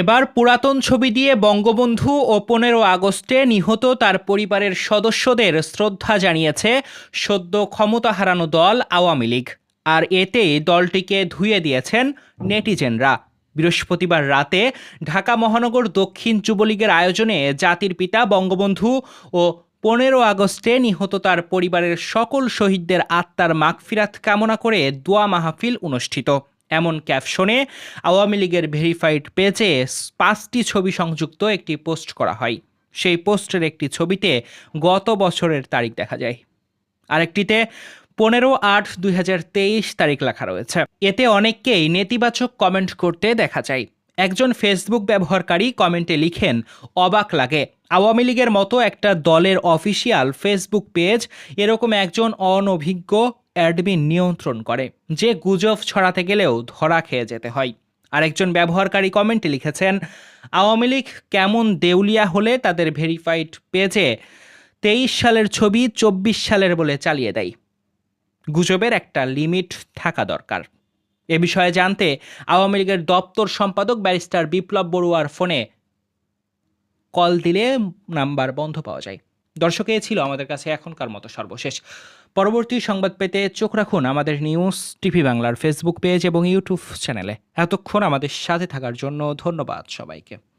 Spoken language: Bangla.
এবার পুরাতন ছবি দিয়ে বঙ্গবন্ধু ও পনেরো আগস্টে নিহত তার পরিবারের সদস্যদের শ্রদ্ধা জানিয়েছে সদ্য ক্ষমতা হারানো দল আওয়ামী লীগ। আর এতে দলটিকে ধুয়ে দিয়েছেন নেটিজেনরা। বৃহস্পতিবার রাতে ঢাকা মহানগর দক্ষিণ যুবলীগের আয়োজনে জাতির পিতা বঙ্গবন্ধু ও পনেরো আগস্টে নিহত তার পরিবারের সকল শহীদদের আত্মার মাগফিরাত কামনা করে দোয়া মাহফিল অনুষ্ঠিত। এমন ক্যাপশনে আওয়ামী লীগের ভেরিফাইড পেজে পাঁচটি ছবি সংযুক্ত একটি পোস্ট করা হয়। সেই পোস্টের একটি ছবিতে গত বছরের তারিখ দেখা যায়। আরেকটিতে পনেরো আট দুই তারিখ লেখা রয়েছে। এতে অনেককেই নেতিবাচক কমেন্ট করতে দেখা যায়। একজন ফেসবুক ব্যবহারকারী কমেন্টে লিখেন, অবাক লাগে। আওয়ামী লীগের মতো একটা দলের অফিসিয়াল ফেসবুক পেজ এরকম একজন অনভিজ্ঞ অ্যাডমিন নিয়ন্ত্রণ করে, যে গুজব ছড়াতে গেলেও ধরা খেয়ে যেতে হয়। আরেকজন ব্যবহারকারী কমেন্টে লিখেছেন, আওয়ামী লীগ কেমন দেউলিয়া হলে তাদের ভেরিফাইড পেজে তেইশ সালের ছবি চব্বিশ সালের বলে চালিয়ে দেয়। গুজবের একটা লিমিট থাকা দরকার। এ বিষয়ে জানতে আওয়ামী লীগের দপ্তর সম্পাদক ব্যারিস্টার বিপ্লব বড়ুয়ার ফোনে কল দিলে নাম্বার বন্ধ পাওয়া যায়। দর্শক, এ ছিল আমাদের কাছে এখনকার মতো সর্বশেষ। পরবর্তী সংবাদ পেতে চোখ রাখুন আমাদের নিউজ টিভি বাংলার ফেসবুক পেজ এবং ইউটিউব চ্যানেলে। এতক্ষণ আমাদের সাথে থাকার জন্য ধন্যবাদ সবাইকে।